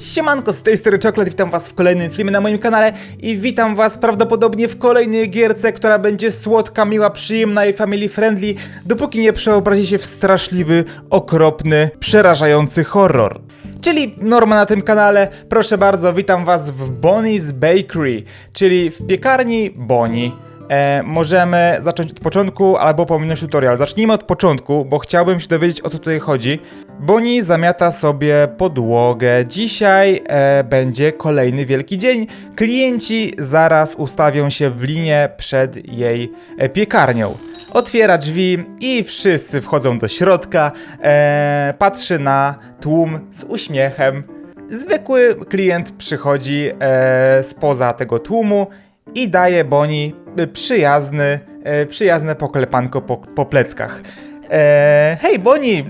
Siemanko, z tej strony Chocolate, witam was w kolejnym filmie na moim kanale i witam was prawdopodobnie w kolejnej gierce, która będzie słodka, miła, przyjemna i family friendly, dopóki nie przeobrazi się w straszliwy, okropny, przerażający horror. Czyli norma na tym kanale, proszę bardzo, witam was w Bonnie's Bakery, czyli w piekarni Bonnie. E, możemy zacząć od początku albo pominąć tutorial. Zacznijmy od początku, bo chciałbym się dowiedzieć o co tutaj chodzi. Boni zamiata sobie podłogę. Dzisiaj e, będzie kolejny wielki dzień. Klienci zaraz ustawią się w linię przed jej e, piekarnią. Otwiera drzwi i wszyscy wchodzą do środka. E, patrzy na tłum z uśmiechem. Zwykły klient przychodzi e, spoza tego tłumu i daje Boni przyjazny, e, przyjazne poklepanko po, po pleckach. E, hej Boni,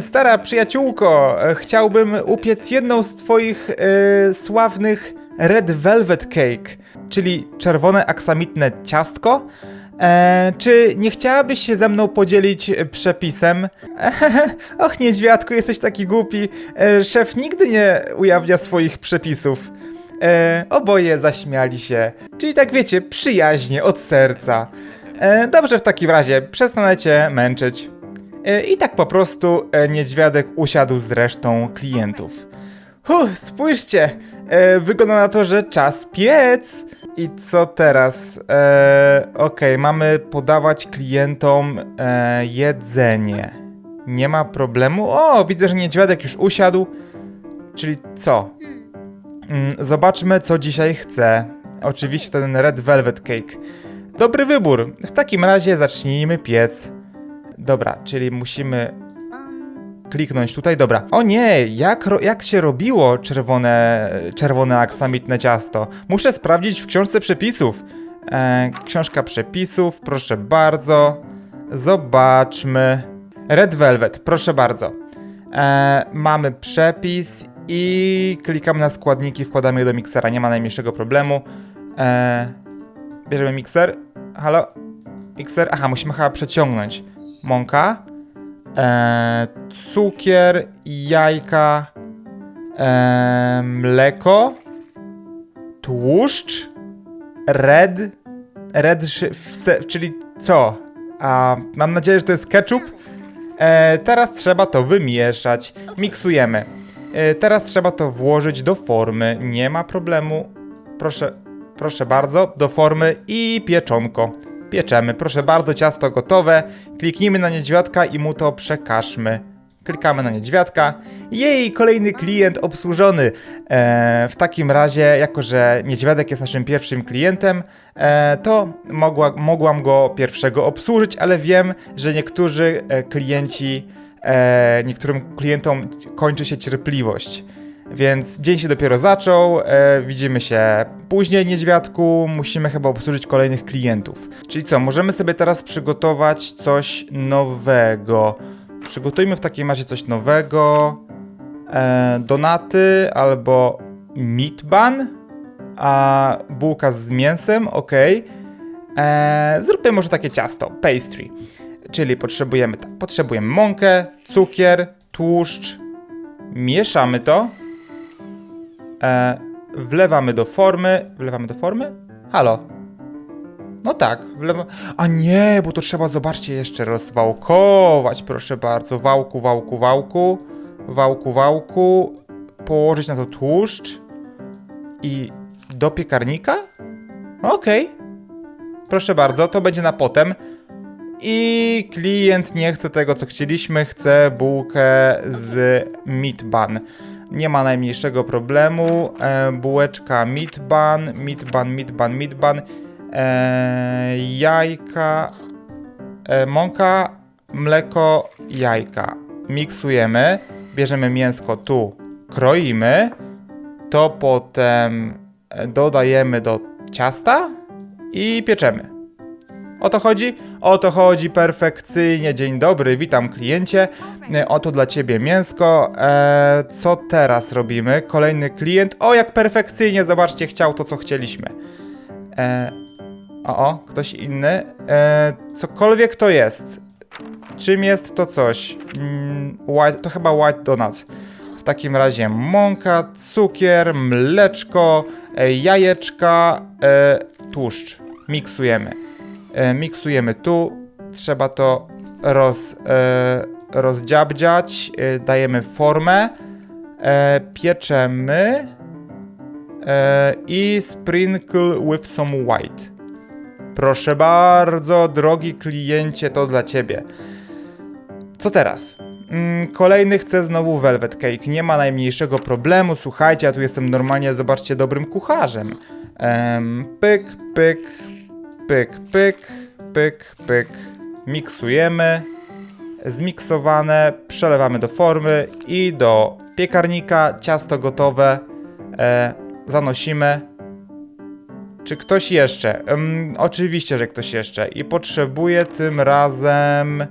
stara przyjaciółko, e, chciałbym upiec jedną z twoich e, sławnych Red Velvet Cake, czyli czerwone aksamitne ciastko. E, czy nie chciałabyś się ze mną podzielić e, przepisem? Och, niedźwiadku, jesteś taki głupi. E, szef nigdy nie ujawnia swoich przepisów. E, oboje zaśmiali się. Czyli tak wiecie, przyjaźnie, od serca. E, dobrze w takim razie, przestanę cię męczyć. E, I tak po prostu e, niedźwiadek usiadł z resztą klientów. Huh, spójrzcie! E, wygląda na to, że czas piec! I co teraz? E, Okej, mamy podawać klientom e, jedzenie. Nie ma problemu. O, widzę, że niedźwiadek już usiadł. Czyli co? Mm, Zobaczmy, co dzisiaj chce. Oczywiście ten Red Velvet Cake. Dobry wybór. W takim razie zacznijmy piec. Dobra, czyli musimy kliknąć tutaj. Dobra. O nie, jak, jak się robiło czerwone, czerwone aksamitne ciasto? Muszę sprawdzić w książce przepisów. E, książka przepisów, proszę bardzo. Zobaczmy. Red Velvet, proszę bardzo. E, mamy przepis i klikamy na składniki, wkładamy je do miksera. Nie ma najmniejszego problemu. E, bierzemy mikser. Halo? Mikser? Aha, musimy chyba przeciągnąć. Mąka. E, cukier, jajka, e, mleko, tłuszcz, red, red, czyli co? A, mam nadzieję, że to jest ketchup. E, teraz trzeba to wymieszać. Miksujemy. E, teraz trzeba to włożyć do formy. Nie ma problemu. Proszę, proszę bardzo, do formy i pieczonko. Pieczemy. Proszę bardzo, ciasto gotowe. Kliknijmy na niedźwiadka i mu to przekażmy. Klikamy na niedźwiadka. Jej, kolejny klient obsłużony. E, w takim razie, jako że niedźwiadek jest naszym pierwszym klientem, e, to mogła, mogłam go pierwszego obsłużyć, ale wiem, że niektórzy e, klienci, e, niektórym klientom kończy się cierpliwość. Więc dzień się dopiero zaczął, e, widzimy się później, niedźwiadku, musimy chyba obsłużyć kolejnych klientów. Czyli co, możemy sobie teraz przygotować coś nowego. Przygotujmy w takim razie coś nowego. E, donaty albo meat bun, a bułka z mięsem, ok. E, zróbmy może takie ciasto, pastry. Czyli potrzebujemy tak, potrzebujemy mąkę, cukier, tłuszcz, mieszamy to, e, wlewamy do formy, wlewamy do formy? Halo? No tak, wlewa... A nie, bo to trzeba, zobaczcie, jeszcze rozwałkować, proszę bardzo. Wałku, wałku, wałku, wałku, wałku, położyć na to tłuszcz i do piekarnika? Okej. Proszę bardzo, to będzie na potem. I klient nie chce tego, co chcieliśmy, chce bułkę z meat bun. Nie ma najmniejszego problemu. E, bułeczka meat bun, meat bun. E, jajka, e, mąka, mleko, jajka. Miksujemy, bierzemy mięsko tu, kroimy. To potem e, dodajemy do ciasta i pieczemy. O to chodzi? O to chodzi perfekcyjnie. Dzień dobry, witam kliencie. E, Oto dla ciebie mięsko. E, co teraz robimy? Kolejny klient. O, jak perfekcyjnie, zobaczcie, chciał to, co chcieliśmy. E, o, o, ktoś inny. E, cokolwiek to jest. Czym jest to coś? Mm, white, to chyba white donut. W takim razie mąka, cukier, mleczko, e, jajeczka, e, tłuszcz. Miksujemy. E, miksujemy tu. Trzeba to roz, e, rozdziabdziać. E, dajemy formę. Pieczemy. I sprinkle with some white. Proszę bardzo, drogi kliencie, to dla ciebie. Co teraz? Mm, kolejny chce znowu velvet cake. Nie ma najmniejszego problemu. Słuchajcie, ja tu jestem normalnie, zobaczcie, dobrym kucharzem. Em, pyk, pyk, pyk, pyk, pyk, pyk. Miksujemy. Zmiksowane, przelewamy do formy i do piekarnika. Ciasto gotowe. E, zanosimy. Czy ktoś jeszcze? Oczywiście, że ktoś jeszcze. I potrzebuję tym razem.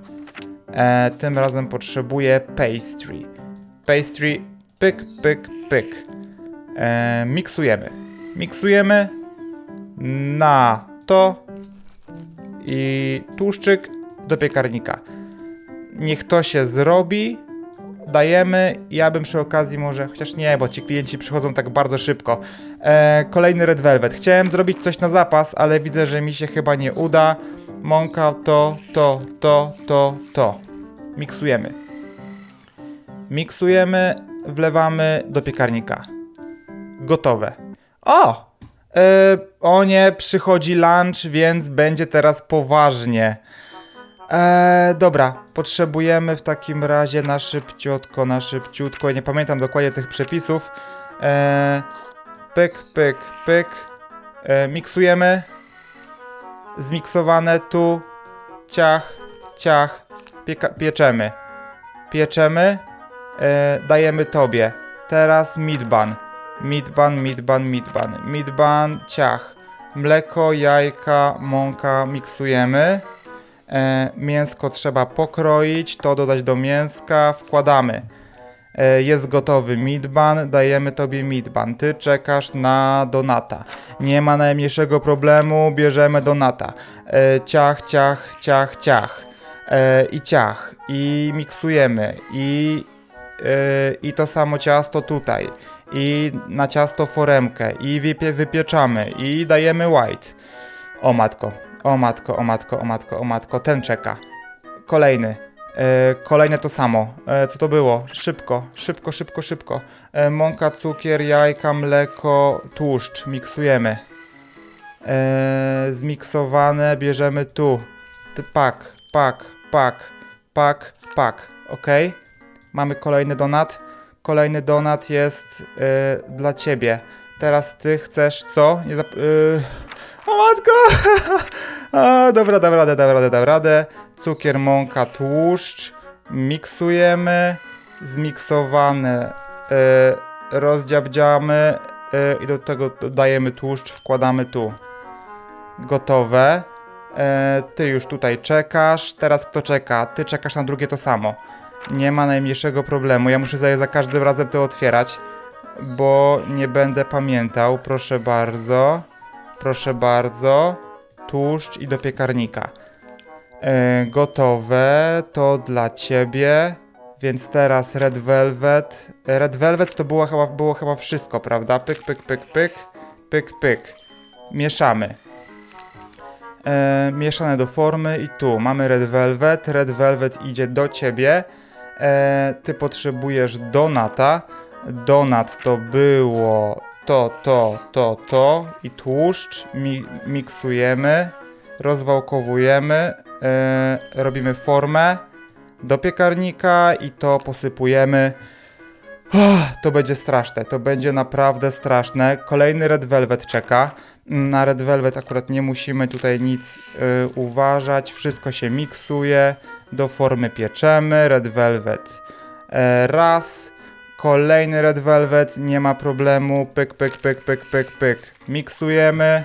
E, tym razem potrzebuję pastry. Pastry, pyk, pyk, pyk. E, miksujemy. Miksujemy na to i tłuszczyk do piekarnika. Niech to się zrobi. Dajemy. Ja bym przy okazji może, chociaż nie, bo ci klienci przychodzą tak bardzo szybko. E, kolejny Red Velvet. Chciałem zrobić coś na zapas, ale widzę, że mi się chyba nie uda. Mąka to, to, to, to, to. Miksujemy. Miksujemy, wlewamy do piekarnika. Gotowe. O! E, o nie, przychodzi lunch, więc będzie teraz poważnie. E, dobra, potrzebujemy w takim razie na szybciutko, na szybciutko. Ja nie pamiętam dokładnie tych przepisów. E, pyk, pyk, pyk. E, miksujemy. Zmiksowane tu. Ciach, ciach. Pieka pieczemy. Pieczemy. Dajemy tobie. Teraz midban. Midban, midban, midban. Midban, ciach. Mleko, jajka, mąka miksujemy. E, mięsko trzeba pokroić, to dodać do mięska, wkładamy. E, jest gotowy midban, dajemy tobie midban. Ty czekasz na donata. Nie ma najmniejszego problemu, bierzemy donata. E, ciach, ciach, ciach, ciach. E, I ciach. I miksujemy. I, e, I to samo ciasto tutaj. I na ciasto foremkę. I wypie, wypieczamy. I dajemy white. O matko. O matko, o matko, o matko, o matko, ten czeka. Kolejny. E, kolejne to samo. E, co to było? Szybko, szybko, szybko, szybko. E, mąka, cukier, jajka, mleko, tłuszcz. Miksujemy. E, zmiksowane bierzemy tu. Pak, pak, pak, pak, pak. Ok. Mamy kolejny donat. Kolejny donat jest e, dla ciebie. Teraz ty chcesz co? Nie zap... E, o matko! A, dobra, dam radę, dam radę, dam radę. Cukier, mąka, tłuszcz. Miksujemy. Zmiksowane. E, rozdziabdziamy. E, I do tego dodajemy tłuszcz, wkładamy tu. Gotowe. E, ty już tutaj czekasz. Teraz kto czeka? Ty czekasz na drugie to samo. Nie ma najmniejszego problemu. Ja muszę sobie za każdym razem to otwierać, bo nie będę pamiętał. Proszę bardzo. Proszę bardzo. Tłuszcz i do piekarnika. E, gotowe. To dla ciebie. Więc teraz Red Velvet. E, Red Velvet to było chyba, było chyba wszystko, prawda? Pyk, pyk, pyk, pyk. Pyk, pyk. Mieszamy. E, mieszane do formy i tu mamy Red Velvet. Red Velvet idzie do ciebie. E, ty potrzebujesz donata. Donat to było to, to, to, to i tłuszcz. Mi, miksujemy, rozwałkowujemy, e, robimy formę do piekarnika i to posypujemy. Uff, to będzie straszne, to będzie naprawdę straszne. Kolejny Red Velvet czeka. Na Red Velvet akurat nie musimy tutaj nic y, uważać, wszystko się miksuje, do formy pieczemy. Red Velvet e, raz, kolejny Red Velvet, nie ma problemu, pyk, pyk, pyk, pyk, pyk, pyk. Miksujemy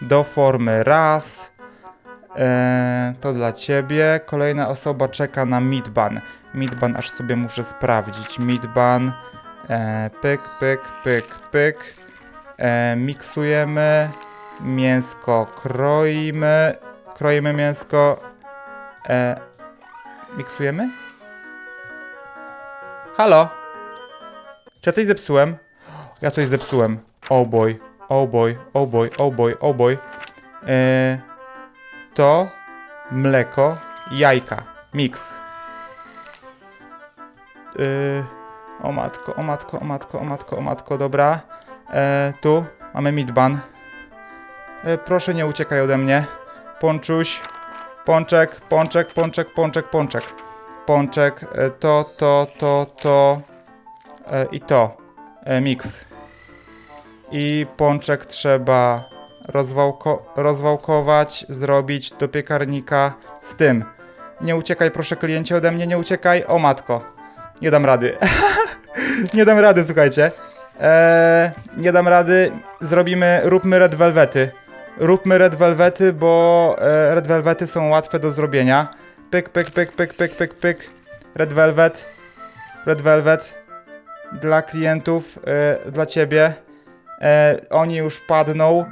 do formy raz, e, to dla ciebie. Kolejna osoba czeka na midban. Midban aż sobie muszę sprawdzić. Midban, e, pyk, pyk, pyk, pyk. E, miksujemy, mięsko kroimy, kroimy mięsko, e, miksujemy? Halo? Czy ja coś zepsułem? Ja coś zepsułem. Oh boy, oh boy, oh boy, oh boy, oh boy. E, to mleko, jajka, mix. Yy, o matko, o matko, o matko, o matko, o matko, dobra. E, tu mamy midban. E, proszę nie uciekaj ode mnie. Ponczuś, pączek, pączek, pączek, pączek, pączek. Pączek, e, to, to, to, to e, i to. E, mix. I pączek trzeba rozwałko rozwałkować, zrobić do piekarnika z tym. Nie uciekaj, proszę kliencie ode mnie, nie uciekaj. O matko. Nie dam rady. nie dam rady, słuchajcie. Eee, nie dam rady. Zrobimy, róbmy red velvety. Róbmy red velvety, bo e, red velvety są łatwe do zrobienia. Pyk, pyk, pyk, pyk, pyk, pyk, pyk. Red velvet. Red velvet. Dla klientów, e, dla ciebie. E, oni już padną,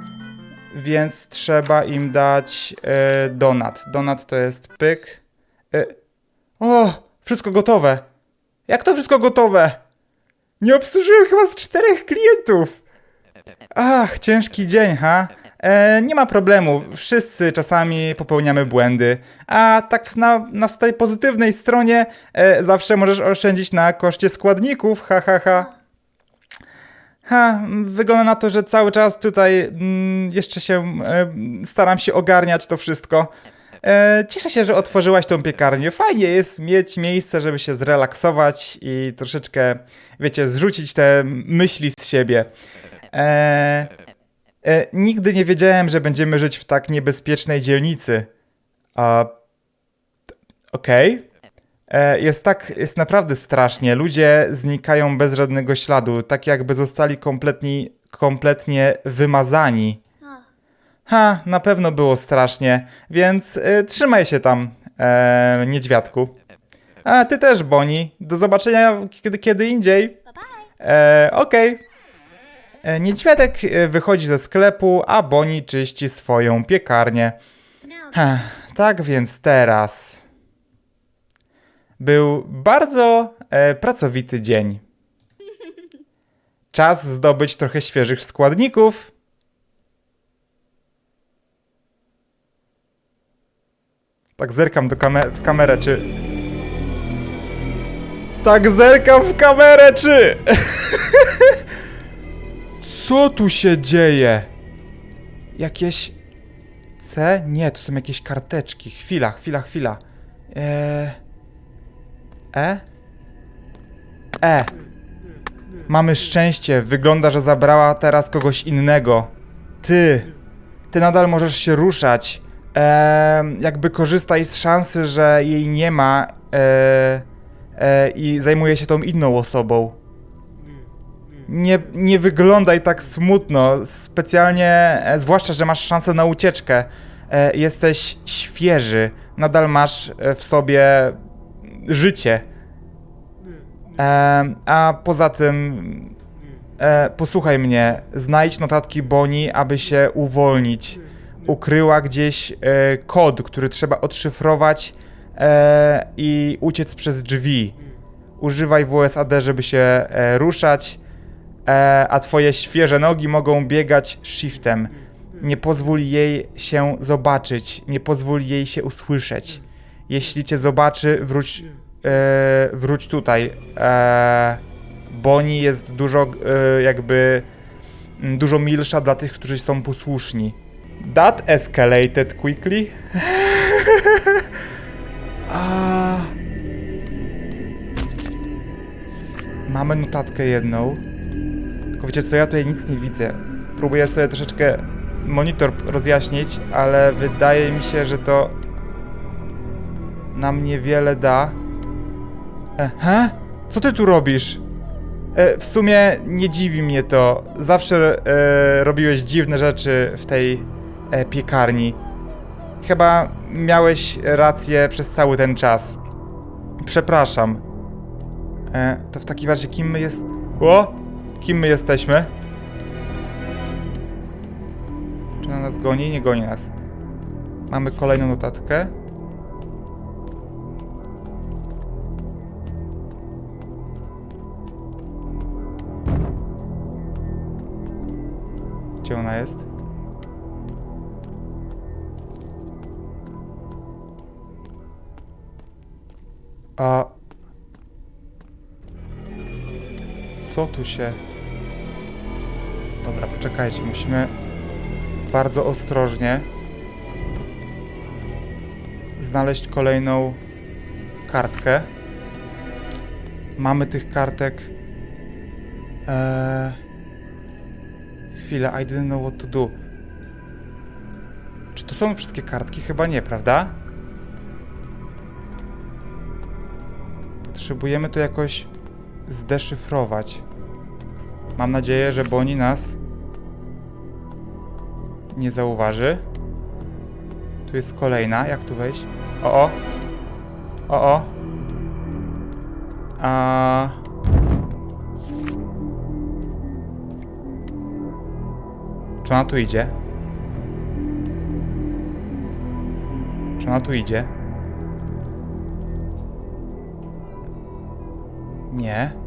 więc trzeba im dać donat. Donat to jest pyk. O, wszystko gotowe. Jak to wszystko gotowe? Nie obsłużyłem chyba z czterech klientów. Ach, ciężki dzień, ha? E, nie ma problemu, wszyscy czasami popełniamy błędy. A tak na, na tej pozytywnej stronie e, zawsze możesz oszczędzić na koszcie składników, ha, ha, ha. Ha, wygląda na to, że cały czas tutaj mm, jeszcze się e, staram się ogarniać to wszystko. E, cieszę się, że otworzyłaś tą piekarnię. Fajnie jest mieć miejsce, żeby się zrelaksować i troszeczkę, wiecie, zrzucić te myśli z siebie. E, e, nigdy nie wiedziałem, że będziemy żyć w tak niebezpiecznej dzielnicy. A, Okej. E, Jest tak, jest naprawdę strasznie. Ludzie znikają bez żadnego śladu, tak jakby zostali kompletnie, kompletnie wymazani. Ha, na pewno było strasznie, więc y, trzymaj się tam, e, niedźwiadku. A ty też, Boni. Do zobaczenia kiedy, kiedy indziej. E, Okej. E, Niedźwiadek e, wychodzi ze sklepu, a Boni czyści swoją piekarnię. Tak więc teraz. Był bardzo e, pracowity dzień. Czas zdobyć trochę świeżych składników. Tak zerkam do kamer w kamerę, czy... Tak zerkam w kamerę, czy... Co tu się dzieje? Jakieś... C? Nie, to są jakieś karteczki. Chwila, chwila, chwila. Eee... E? E. Mamy szczęście. Wygląda, że zabrała teraz kogoś innego. Ty. Ty nadal możesz się ruszać. Eee, jakby korzystaj z szansy, że jej nie ma eee, eee, i zajmuje się tą inną osobą. Nie, nie wyglądaj tak smutno, specjalnie, e, zwłaszcza, że masz szansę na ucieczkę. E, jesteś świeży, nadal masz e, w sobie życie. A poza tym, posłuchaj mnie, znajdź notatki Boni, aby się uwolnić. Ukryła gdzieś kod, który trzeba odszyfrować i uciec przez drzwi. Używaj WSAD, żeby się ruszać, e, a twoje świeże nogi mogą biegać shiftem. Nie pozwól jej się zobaczyć, nie pozwól jej się usłyszeć. Jeśli cię zobaczy, wróć, e, wróć tutaj. E, Boni jest dużo e, jakby mm, dużo milsza dla tych, którzy są posłuszni. That escalated quickly. A... Mamy notatkę jedną. Tylko wiecie co, ja tutaj nic nie widzę. Próbuję sobie troszeczkę monitor rozjaśnić, ale wydaje mi się, że to nam niewiele da. He? Co ty tu robisz? E, w sumie nie dziwi mnie to. Zawsze e, robiłeś dziwne rzeczy w tej e, piekarni. Chyba miałeś rację przez cały ten czas. Przepraszam. E, to w takim razie kim jest... O! Kim my jesteśmy? Czy na nas goni? Nie goni nas. Mamy kolejną notatkę. Gdzie ona jest? A co tu się Dobra, poczekajcie, musimy bardzo ostrożnie znaleźć kolejną kartkę. Mamy tych kartek. Eee... Chwilę, I didn't know what to do. Czy to są wszystkie kartki? Chyba nie, prawda? Potrzebujemy to jakoś zdeszyfrować. Mam nadzieję, że Boni nas nie zauważy. Tu jest kolejna. Jak tu wejść? O, o. O, o. A... Czy ona tu idzie? Czy ona tu idzie? Nie.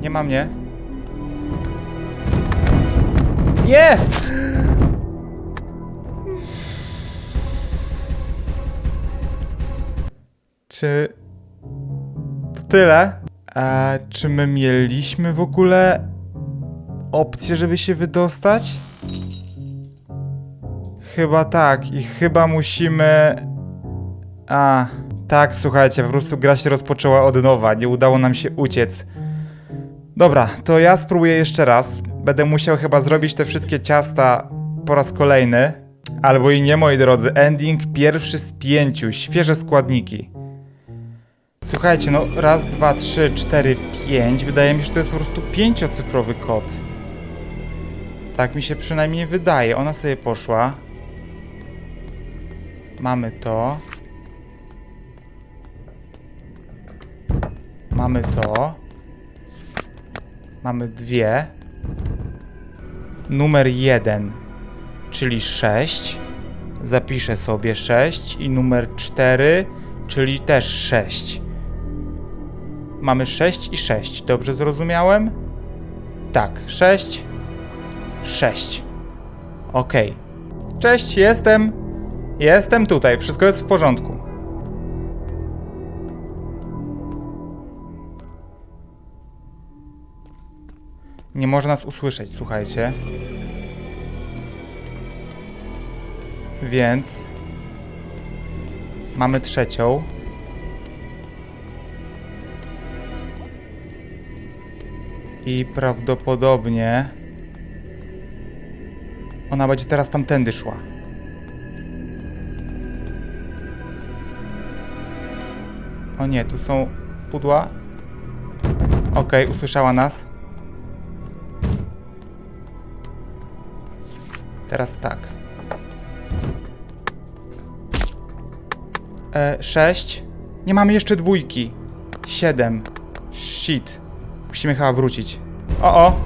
Nie ma mnie. Nie! Czy to tyle? A czy my mieliśmy w ogóle opcję, żeby się wydostać? Chyba tak i chyba musimy... A, tak, słuchajcie, po prostu gra się rozpoczęła od nowa, nie udało nam się uciec. Dobra, to ja spróbuję jeszcze raz. Będę musiał chyba zrobić te wszystkie ciasta po raz kolejny. Albo i nie, moi drodzy. Ending pierwszy z pięciu. Świeże składniki. Słuchajcie, no raz, dwa, trzy, cztery, pięć. Wydaje mi się, że to jest po prostu pięciocyfrowy kod. Tak mi się przynajmniej wydaje. Ona sobie poszła. Mamy to. Mamy to. Mamy dwie. Numer jeden, czyli 6. Zapiszę sobie 6 i numer 4, czyli też 6. Mamy 6 i 6. Dobrze zrozumiałem? Tak, 6. 6. Ok. Cześć, jestem. Jestem tutaj, wszystko jest w porządku. Nie może nas usłyszeć, słuchajcie. Więc mamy trzecią. I prawdopodobnie ona będzie teraz tamtędy szła. O nie, tu są pudła. Okej, usłyszała nas. Teraz tak. E, 6. Nie mamy jeszcze dwójki. 7. Shit. Musimy chyba wrócić. O, o.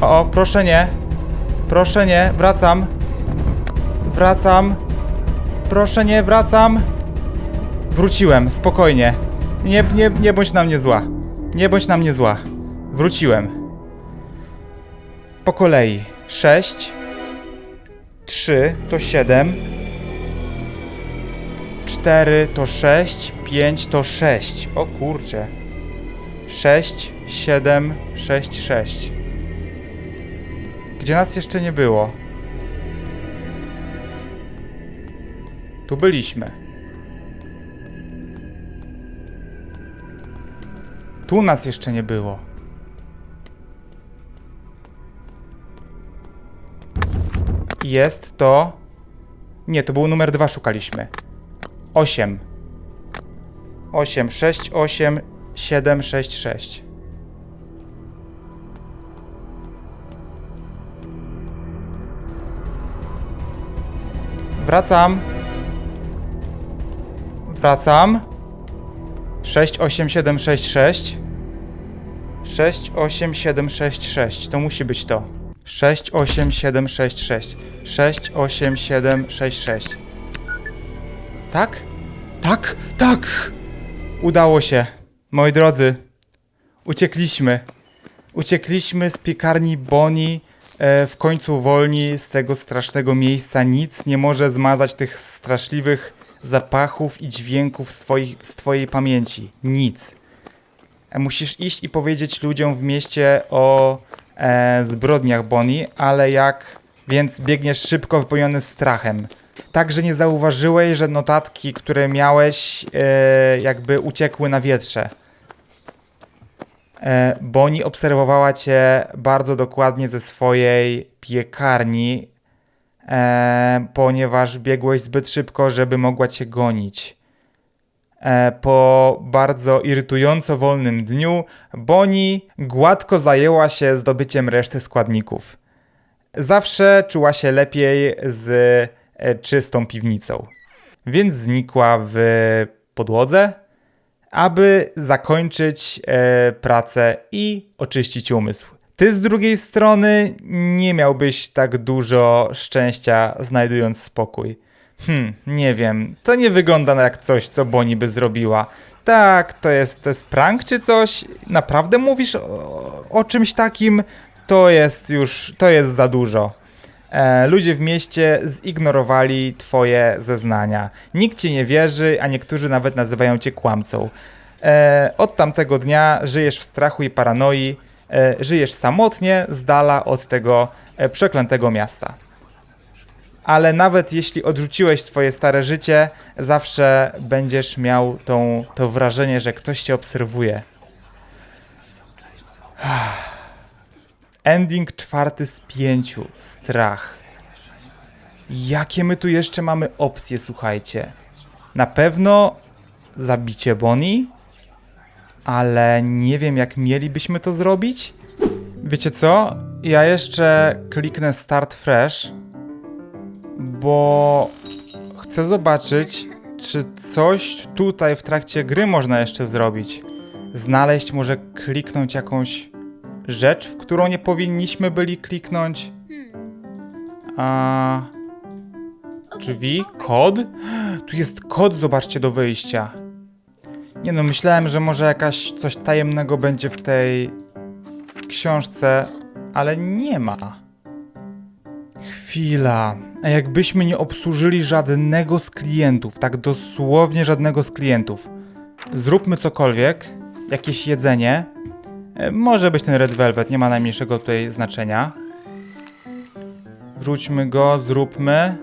O, o, proszę nie. Proszę nie, wracam. Wracam. Proszę nie, wracam. Wróciłem, spokojnie. Nie, nie, nie bądź na mnie zła. Nie bądź na mnie zła. Wróciłem. Po kolei. 6. 3 to 7. 4 to 6. 5 to 6. O kurcze. 6, 7, 6, 6. Gdzie nas jeszcze nie było? Tu byliśmy. Tu nas jeszcze nie było. Jest to... Nie, to był numer dwa szukaliśmy. 8. 8, 6, 8, 7, 6, 6. Wracam. Wracam. 6, 8, 7, 6, 6. 6, 8, 7, 6, 6. To musi być to. 6, 8, 7, 6, 6. 6, 8, 7, 6, 6. Tak? Tak, tak! Udało się. Moi drodzy, Uciekliśmy. Uciekliśmy z piekarni Boni. E, w końcu wolni z tego strasznego miejsca. Nic nie może zmazać tych straszliwych zapachów i dźwięków z, twoich, z twojej pamięci. Nic. E, musisz iść i powiedzieć ludziom w mieście o e, zbrodniach Boni, ale jak... Więc biegniesz szybko, wypełniony strachem. Także nie zauważyłeś, że notatki, które miałeś, e, jakby uciekły na wietrze. E, Boni obserwowała cię bardzo dokładnie ze swojej piekarni, e, ponieważ biegłeś zbyt szybko, żeby mogła cię gonić. E, po bardzo irytująco wolnym dniu, Boni gładko zajęła się zdobyciem reszty składników. Zawsze czuła się lepiej z e, czystą piwnicą, więc znikła w podłodze, aby zakończyć e, pracę i oczyścić umysł. Ty z drugiej strony nie miałbyś tak dużo szczęścia znajdując spokój. Hmm, nie wiem, to nie wygląda na jak coś, co Boni by zrobiła. Tak, to jest, to jest prank czy coś? Naprawdę mówisz o, o czymś takim? To jest już, to jest za dużo. E, ludzie w mieście zignorowali twoje zeznania. Nikt ci nie wierzy, a niektórzy nawet nazywają cię kłamcą. E, od tamtego dnia żyjesz w strachu i paranoi, e, żyjesz samotnie, z dala od tego e, przeklętego miasta. Ale nawet jeśli odrzuciłeś swoje stare życie, zawsze będziesz miał tą, to wrażenie, że ktoś cię obserwuje. Ending czwarty z pięciu. Strach. Jakie my tu jeszcze mamy opcje, słuchajcie? Na pewno zabicie Bonnie, ale nie wiem jak mielibyśmy to zrobić. Wiecie co? Ja jeszcze kliknę Start Fresh, bo chcę zobaczyć, czy coś tutaj w trakcie gry można jeszcze zrobić. Znaleźć, może kliknąć jakąś rzecz, w którą nie powinniśmy byli kliknąć. A. Drzwi? Kod? Tu jest kod, zobaczcie, do wyjścia. Nie no, myślałem, że może jakaś coś tajemnego będzie w tej książce, ale nie ma. Chwila. A jakbyśmy nie obsłużyli żadnego z klientów, tak dosłownie żadnego z klientów. Zróbmy cokolwiek, jakieś jedzenie. E, Może być ten Red Velvet, nie ma najmniejszego tutaj znaczenia. Wróćmy go, zróbmy.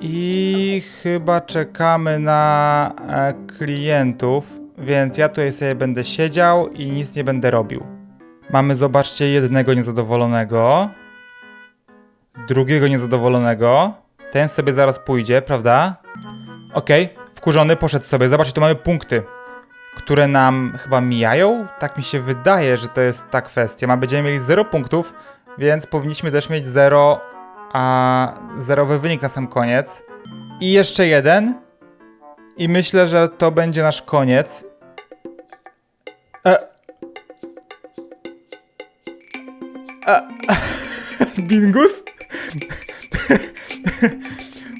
I chyba czekamy na e, klientów, więc ja tutaj sobie będę siedział i nic nie będę robił. Mamy, zobaczcie, jednego niezadowolonego, drugiego niezadowolonego. Ten sobie zaraz pójdzie, prawda? Okej, wkurzony poszedł sobie. Zobaczcie, tu mamy punkty, które nam chyba mijają. Tak mi się wydaje, że to jest ta kwestia. Ma będziemy mieli 0 punktów, więc powinniśmy też mieć 0, a zerowy wynik na sam koniec. I jeszcze jeden. I myślę, że to będzie nasz koniec. Bingus?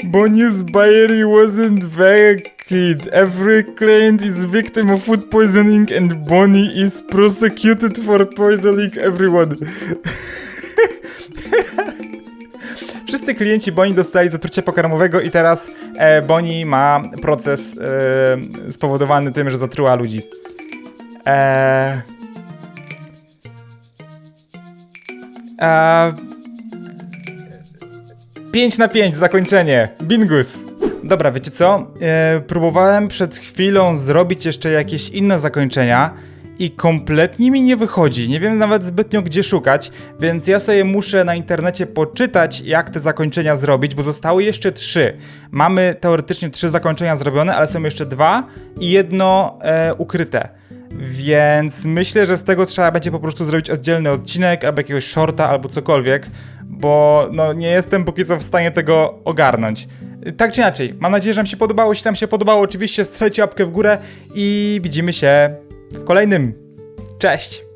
Bonius Bayery wasn't very kid. Every client is victim of food poisoning and Bonnie is prosecuted for poisoning everyone. Wszyscy klienci Boni dostali zatrucie pokarmowego i teraz e, ma proces e, spowodowany tym, że zatruła ludzi. E, e, 5 na 5, zakończenie. Bingus. Dobra, wiecie co? E, próbowałem przed chwilą zrobić jeszcze jakieś inne zakończenia i kompletnie mi nie wychodzi. Nie wiem nawet zbytnio gdzie szukać, więc ja sobie muszę na internecie poczytać, jak te zakończenia zrobić, bo zostały jeszcze trzy. Mamy teoretycznie trzy zakończenia zrobione, ale są jeszcze dwa i jedno e, ukryte. Więc myślę, że z tego trzeba będzie po prostu zrobić oddzielny odcinek, albo jakiegoś shorta, albo cokolwiek, bo no, nie jestem póki co w stanie tego ogarnąć. Tak czy inaczej, mam nadzieję, że Wam się podobało. Jeśli Wam się podobało, oczywiście strzelcie łapkę w górę i widzimy się w kolejnym. Cześć!